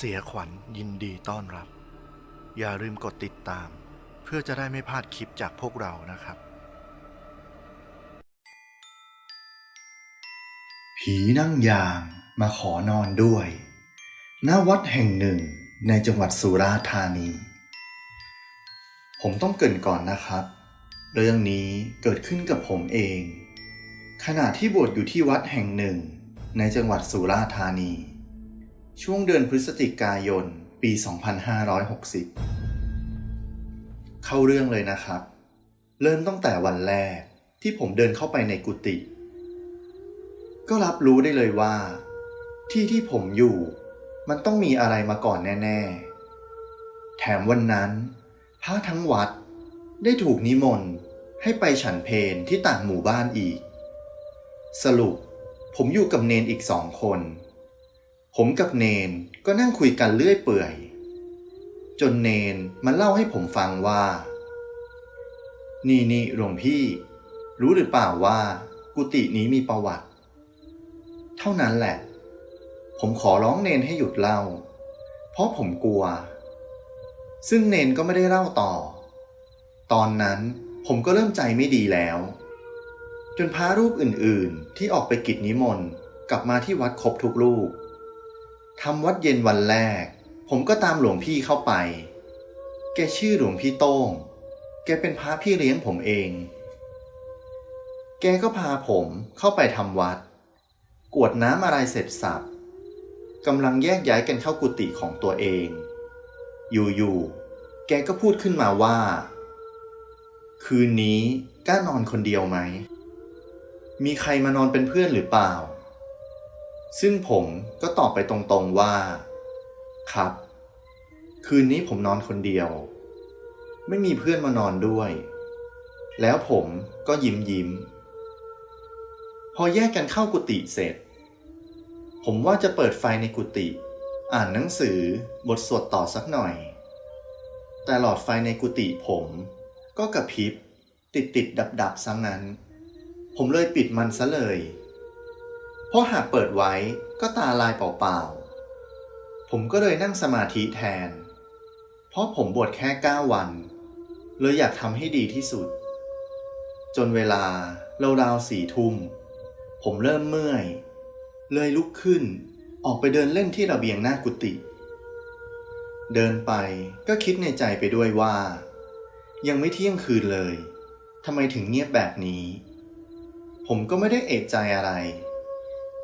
เสียขวัญยินดีต้อนรับ อย่าลืมกดติดตาม เพื่อจะได้ไม่พลาดคลิปจากพวกเรานะครับ ผีนั่งยางมาขอนอนด้วยณวัดแห่งหนึ่งในจังหวัดสุราษฎร์ธานี ผมต้องเกรินก่อนนะครับ เรื่องนี้เกิดขึ้นกับผมเอง ขณะที่บวชอยู่ที่วัดแห่งหนึ่งในจังหวัดสุราษฎร์ธานี ช่วงเดือนพฤศจิกายน ปี 2560 เข้าเรื่องเลยนะครับ เริ่มตั้งแต่วันแรกที่ผมเดินเข้าไปในกุฏิก็รับรู้ได้เลยว่า ที่ที่ผมอยู่มันต้องมีอะไรมาก่อนแน่ ๆ แถมวันนั้น พระทั้งวัดได้ถูกนิมนต์ให้ไปฉันเพลที่ต่างหมู่บ้านอีก สรุปผมอยู่กับเนนอีกสองคน ผมกับเนนก็นั่งคุยกันเรื่อยเปื่อย จนเนนมันเล่าให้ผมฟังว่า นี่นี่หลวงพี่ รู้หรือเปล่าว่า กุฏินี้มีประวัติ เท่านั้นแหละ ผมขอร้องเนนให้หยุดเล่า เพราะผมกลัว ซึ่งเนนก็ไม่ได้เล่าต่อ ตอนนั้นผมก็เริ่มใจไม่ดีแล้ว จนพระรูปอื่นๆที่ออกไปกิจนิมนต์กลับมาที่วัดครบทุกรูป ทำวัดเย็นวันแรก ผมก็ตามหลวงพี่เข้าไป แกชื่อหลวงพี่โต้ง แกเป็นพระพี่เลี้ยงผมเอง แกก็พาผมเข้าไปทำวัด กวดน้ำอะไรเสร็จสับกำลังแยกย้ายกันเข้ากุฏิของตัวเอง อยู่ๆ แกก็พูดขึ้นมาว่า คืนนี้กล้านอนคนเดียวไหม มีใครมานอนเป็นเพื่อนหรือเปล่า ซึ่งผมก็ตอบไปตรงๆว่า ครับ คืนนี้ผมนอนคนเดียว ไม่มีเพื่อนมานอนด้วย แล้วผมก็ยิ้มยิ้ม พอแยกกันเข้ากุฏิเสร็จ ผมว่าจะเปิดไฟในกุฏิอ่านหนังสือบทสวดต่อสักหน่อย แต่หลอดไฟในกุฏิผมก็กระพริบติดติดดับดับๆซะงั้น ผมเลยปิดมันซะเลย ราะหากเปิดไว้ก็ตาลายเปล่าๆ ผมก็เลยนั่งสมาธิแทน เพราะผมบวชแค่ 9 วัน เลยอยากทำให้ดีที่สุด จนเวลาเราวสี่ทุ่ม ผมเริ่มเมื่อย เลยลุกขึ้นออกไปเดินเล่นที่ระเบียงหน้ากุฏิเดินไปก็คิดในใจไปด้วยว่า ยังไม่เที่ยงคืนเลยทำไมถึงเงียบแบบนี้ ผมก็ไม่ได้เอะใจอะไร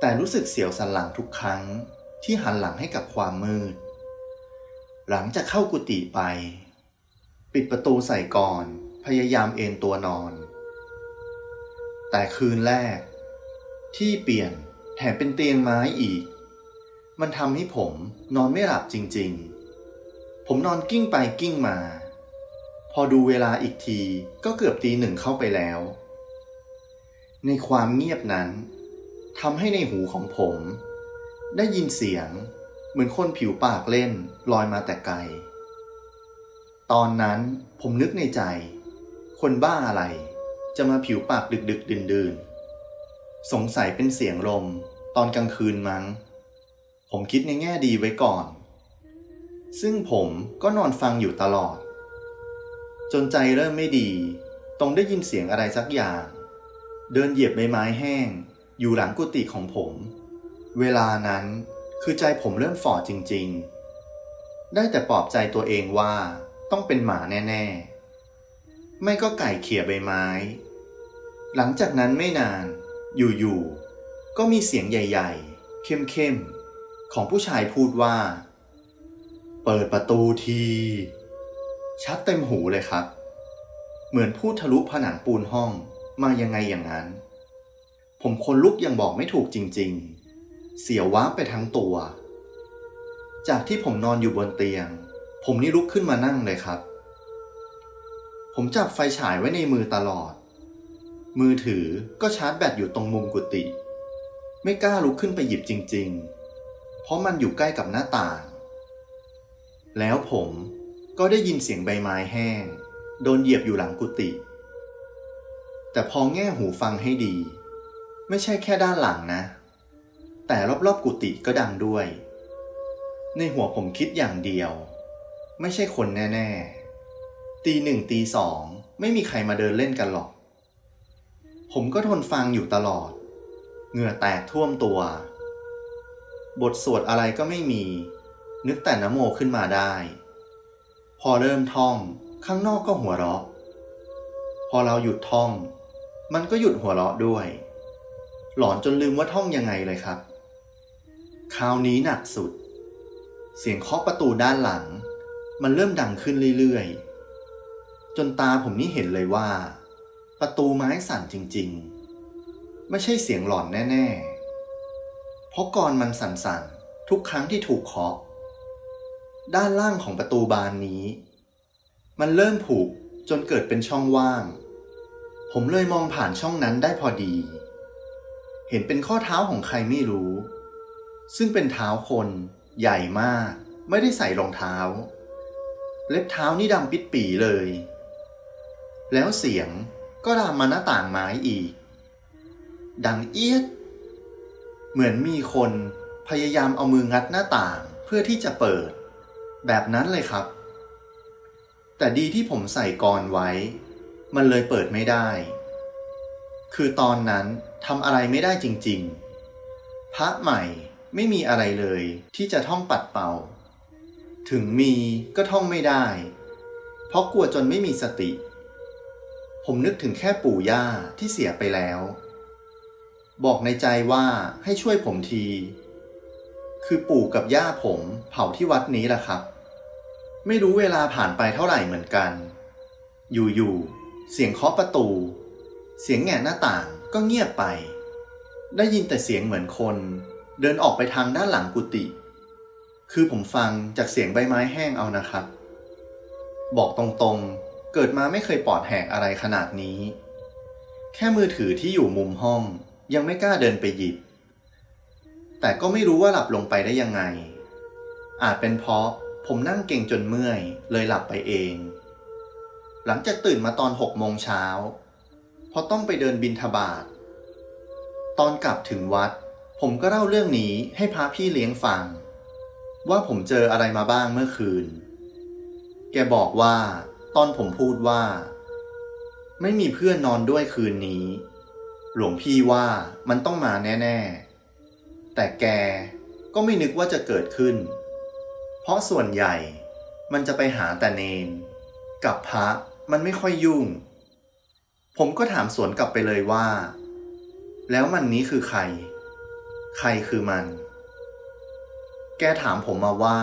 แต่รู้สึกเสียวสันหลังทุกครั้งที่หันหลังให้กับความมืด หลังจากเข้ากุฏิไป ปิดประตูใส่ก่อนพยายามเอนตัวนอน แต่คืนแรก ที่เปลี่ยนแถมเป็นเตียงไม้อีก มันทำให้ผมนอนไม่หลับจริงๆ ผมนอนกิ้งไปกิ้งมา พอดูเวลาอีกทีก็เกือบตีหนึ่งเข้าไปแล้ว ในความเงียบนั้น ทำให้ในหูของผม ได้ยินเสียง เหมือนคนผิวปากเล่นลอยมาแต่ไกล ตอนนั้นผมนึกในใจ คนบ้าอะไร จะมาผิวปากดึกดึกดื่นดื่นสงสัยเป็นเสียงลมตอนกลางคืนมั้ง ผมคิดในแง่ดีไว้ก่อน ซึ่งผมก็นอนฟังอยู่ตลอด จนใจเริ่มไม่ดีตรงได้ยินเสียงอะไรสักอย่าง เดินเหยียบใบไม้แห้ง อยู่หลังกุฏิของผม เวลานั้นคือใจผมเริ่มฝ่อจริงๆ ได้แต่ปลอบใจตัวเองว่าต้องเป็นหมาแน่ ๆ ไม่ก็ไก่เขี่ยใบไม้ หลังจากนั้นไม่นาน อยู่ๆ ก็มีเสียงใหญ่ ๆ เข้มๆ ของผู้ชายพูดว่า เปิดประตูที ชัดเต็มหูเลยครับ เหมือนพูดทะลุผนังปูนห้องมายังไงอย่างนั้น ผมคนลุกยังบอกไม่ถูกจริงๆ เสียวว้าไปทั้งตัว จากที่ผมนอนอยู่บนเตียง ผมนี่ลุกขึ้นมานั่งเลยครับ ผมจับไฟฉายไว้ในมือตลอด มือถือก็ชาร์จแบตอยู่ตรงมุมกุฏิไม่กล้าลุกขึ้นไปหยิบจริง ๆ เพราะมันอยู่ใกล้กับหน้าต่าง แล้วผมก็ได้ยินเสียงใบไม้แห้ง โดนเหยียบอยู่หลังกุฏิแต่พอแง่หูฟังให้ดี ไม่ใช่แค่ด้านหลังนะ แต่รอบๆกุฏิก็ดังด้วย ในหัวผมคิดอย่างเดียว ไม่ใช่คนแน่ ๆ ตีหนึ่งตีสองไม่มีใครมาเดินเล่นกันหรอก ผมก็ทนฟังอยู่ตลอด เหงื่อแตกท่วมตัว บทสวดอะไรก็ไม่มี นึกแต่นโมขึ้นมาได้ พอเริ่มท่อง ข้างนอกก็หัวเราะ พอเราหยุดท่อง มันก็หยุดหัวเราะด้วย หลอนจนลืมว่าท่องยังไงเลยครับ คราวนี้หนักสุด เสียงเคาะประตูด้านหลัง มันเริ่มดังขึ้นเรื่อยๆ จนตาผมนี่เห็นเลยว่า ประตูไม้สั่นจริงๆ ไม่ใช่เสียงหลอนแน่ๆ เพราะกรมันสั่นๆ ทุกครั้งที่ถูกเคาะ ด้านล่างของประตูบานนี้ มันเริ่มผุจนเกิดเป็นช่องว่าง ผมเลยมองผ่านช่องนั้นได้พอดี เห็นเป็นข้อเท้าของใครไม่รู้ ซึ่งเป็นเท้าคนใหญ่มาก ไม่ได้ใส่รองเท้า เล็บเท้านี่ดำปิดปีเลย แล้วเสียงก็ลามมาหน้าต่างไม้อีก ดังเอียด เหมือนมีคนพยายามเอามืองัดหน้าต่างเพื่อที่จะเปิด แบบนั้นเลยครับ แต่ดีที่ผมใส่กรไว้ มันเลยเปิดไม่ได้ คือตอนนั้นทำอะไรไม่ได้จริงๆ พระใหม่ไม่มีอะไรเลยที่จะท่องปัดเป่า ถึงมีก็ท่องไม่ได้ เพราะกลัวจนไม่มีสติ ผมนึกถึงแค่ปู่ย่าที่เสียไปแล้ว บอกในใจว่าให้ช่วยผมที คือปู่กับย่าผมเผาที่วัดนี้แหละครับ ไม่รู้เวลาผ่านไปเท่าไหร่เหมือนกัน อยู่ๆเสียงเคาะประตู เสียงแง่หน้าต่างก็เงียบไป ได้ยินแต่เสียงเหมือนคน เดินออกไปทางด้านหลังกุฏิ คือผมฟังจากเสียงใบไม้แห้งเอานะครับ บอกตรงๆ เกิดมาไม่เคยปอดแหกอะไรขนาดนี้ แค่มือถือที่อยู่มุมห้องยังไม่กล้าเดินไปหยิบ แต่ก็ไม่รู้ว่าหลับลงไปได้ยังไง อาจเป็นเพราะผมนั่งเก่งจนเมื่อยเลยหลับไปเอง หลังจากตื่นมาตอนหกโมงเช้า เพราะต้องไปเดินบินทบาทตอนกลับถึงวัด ผมก็เล่าเรื่องนี้ให้พระพี่เลี้ยงฟัง ว่าผมเจออะไรมาบ้างเมื่อคืน แกบอกว่า ตอนผมพูดว่า ไม่มีเพื่อนนอนด้วยคืนนี้ หลวงพี่ว่ามันต้องมาแน่ ๆ แต่แกก็ไม่นึกว่าจะเกิดขึ้น เพราะส่วนใหญ่มันจะไปหาแต่เนน กับพระมันไม่ค่อยยุ่ง ผมก็ถามสวนกลับไปเลยว่า แล้วมันนี้คือใคร ใครคือมัน แกถามผมมาว่า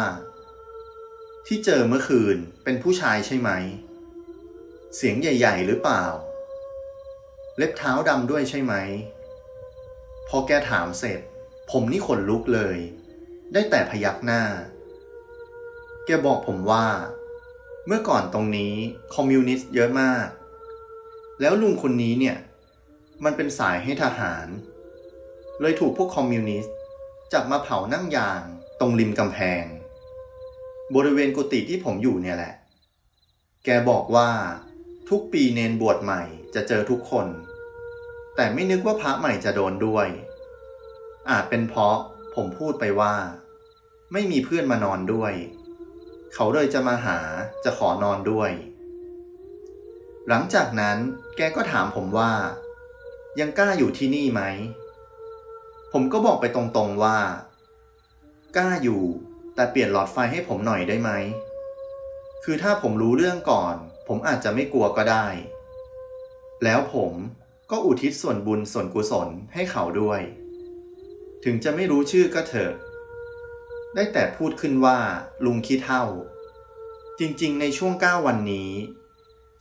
ที่เจอเมื่อคืนเป็นผู้ชายใช่ไหม เสียงใหญ่ ๆ หรือเปล่า เล็บเท้าดำด้วยใช่ไหม พอแกถามเสร็จ ผมนี่ขนลุกเลย ได้แต่พยักหน้า แกบอกผมว่า เมื่อก่อนตรงนี้คอมมิวนิสต์เยอะมาก แล้วลุงคนนี้เนี่ย มันเป็นสายให้ทหาร เลยถูกพวกคอมมิวนิสต์ จับมาเผานั่งยางตรงริมกำแพง บริเวณกุฏิที่ผมอยู่เนี่ยแหละ แกบอกว่า ทุกปีเนนบวชใหม่จะเจอทุกคน แต่ไม่นึกว่าพระใหม่จะโดนด้วย อาจเป็นเพราะผมพูดไปว่า ไม่มีเพื่อนมานอนด้วย เขาเลยจะมาหาจะขอนอนด้วย หลังจากนั้นแกก็ถามผมว่า ยังกล้าอยู่ที่นี่ไหม ผมก็บอกไปตรงๆว่า กล้าอยู่ แต่เปลี่ยนหลอดไฟให้ผมหน่อยได้ไหม คือถ้าผมรู้เรื่องก่อน ผมอาจจะไม่กลัวก็ได้ แล้วผมก็อุทิศส่วนบุญส่วนกุศลให้เขาด้วย ถึงจะไม่รู้ชื่อก็เถอะ ได้แต่พูดขึ้นว่าลุงคิดเท่า จริงๆ ในช่วง 9 วันนี้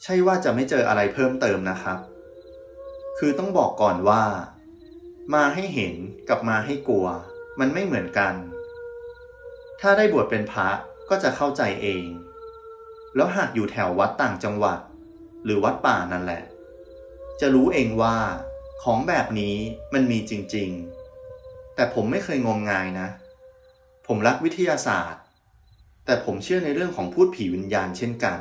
ใช่ว่าจะไม่เจออะไรเพิ่มเติมนะครับ คือต้องบอกก่อนว่า มาให้เห็นกับมาให้กลัว มันไม่เหมือนกัน ถ้าได้บวชเป็นพระก็จะเข้าใจเอง แล้วหากอยู่แถววัดต่างจังหวัด หรือวัดป่านั่นแหละ จะรู้เองว่าของแบบนี้มันมีจริงๆ แต่ผมไม่เคยงมงายนะ ผมรักวิทยาศาสตร์ แต่ผมเชื่อในเรื่องของพูดผีวิญญาณเช่นกัน